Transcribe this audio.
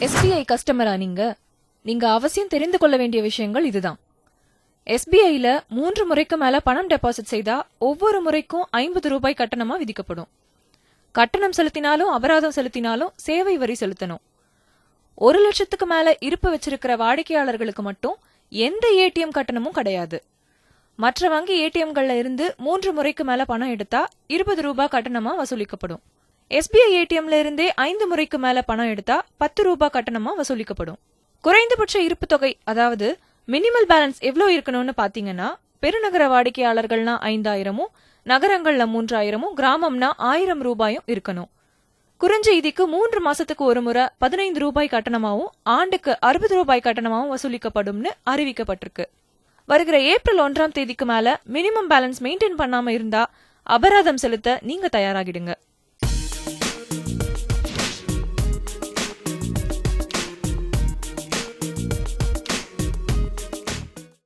SBI கஸ்டமரா நீங்க? நீங்க அவசியம் தெரிந்து கொள்ள வேண்டிய விஷயங்கள் இதுதான். எஸ்பிஐல மூன்று முறைக்கு மேல பணம் டெபாசிட் செய்தா ஒவ்வொரு முறைக்கும் ஐம்பது ரூபாய் கட்டணமா விதிக்கப்படும். கட்டணம் செலுத்தினாலும் அபராதம் செலுத்தினாலும் சேவை வரி செலுத்தணும். ஒரு லட்சத்துக்கு மேல இருப்பு வச்சிருக்கிற வாடிக்கையாளர்களுக்கு மட்டும் எந்த ஏடிஎம் கட்டணமும் கிடையாது. மற்ற வங்கி ஏடிஎம்கள்ல இருந்து மூன்று முறைக்கு மேல பணம் எடுத்தா இருபது ரூபாய் கட்டணமா வசூலிக்கப்படும். எஸ்பிஐ ஏடிஎம்ல இருந்தே ஐந்து முறைக்கு மேல பணம் எடுத்தா பத்து ரூபாய் கட்டணமா வசூலிக்கப்படும். குறைந்தபட்ச இருப்பு தொகை அதாவது மினிமல் பேலன்ஸ் எவ்வளவு இருக்கணும்னு பாத்தீங்கன்னா பெருநகர வாடிக்கையாளர்கள்னா ஐந்தாயிரமும் நகரங்கள்ல மூன்றாயிரமும் கிராமம்னா ஆயிரம் ரூபாயும் இருக்கணும். குறுஞ்செய்திக்கு மூன்று மாசத்துக்கு ஒரு முறை பதினைந்து ரூபாய் கட்டணமாகவும் ஆண்டுக்கு அறுபது ரூபாய் கட்டணமாகவும் வசூலிக்கப்படும்னு அறிவிக்கப்பட்டிருக்கு. வருகிற ஏப்ரல் ஒன்றாம் தேதிக்கு மேல மினிமம் பேலன்ஸ் மெயின்டைன் பண்ணாம இருந்தா அபராதம் செலுத்த நீங்க தயாராகிடுங்க.